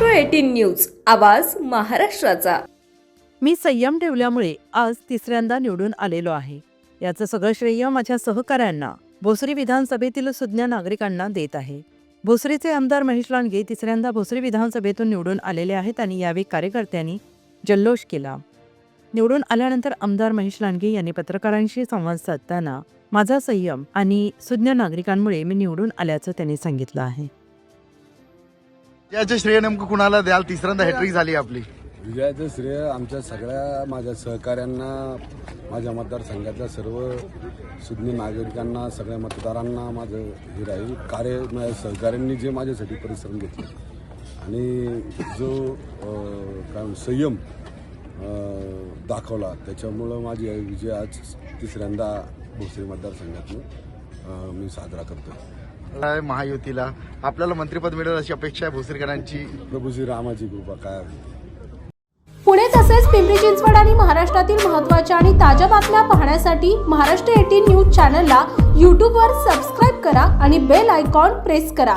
News आवाज महाराष्ट्राचा. मी संयम ठेवल्यामुळे आज तिसऱ्यांदा निवडून आलेलो आहे. याचं सगळं श्रेय माझ्या सहकाऱ्यांना भोसरी विधानसभेतील सुज्ञ नागरिकांना देत आहे. भोसरीचे आमदार महेश लांडगे तिसऱ्यांदा भोसरी विधानसभेतून निवडून आलेले आहेत आणि यावेळी कार्यकर्त्यांनी जल्लोष केला. निवडून आल्यानंतर आमदार महेश लांडगे यांनी पत्रकारांशी संवाद साधताना माझा संयम आणि सुज्ञ नागरिकांमुळे मी निवडून आल्याचं त्यांनी सांगितलं आहे. याचं श्रेय नेमकं कुणाला द्याल? तिसऱ्यांदा हॅट्रिक झाली आपली. विजयाचं श्रेय आमच्या सगळ्या माझ्या सहकाऱ्यांना माझ्या मतदारसंघातल्या सर्व सुज्ञ नागरिकांना सगळ्या मतदारांना माझं हे राहील. कार्य माझ्या सहकाऱ्यांनी जे माझ्यासाठी परिश्रम घेतले. आणि जो काय संयम दाखवला त्याच्यामुळं माझी विजय आज तिसऱ्यांदा भोसरी मतदारसंघातून मी साजरा करतो महायुतीला. आपल्याला मंत्रिपद मिळेल अशी अपेक्षा आहे भोसरीकरांची. प्रभूजी रामाची कृपा काय पुणे तसेच पिंपरी चिंचवड आणि महाराष्ट्रातील महत्त्वाच्या आणि ताज्या बातम्या पाहण्यासाठी महाराष्ट्र एटीन न्यूज चॅनलला यूट्यूबवर सबस्क्राईब करा आणि बेल आयकॉन प्रेस करा.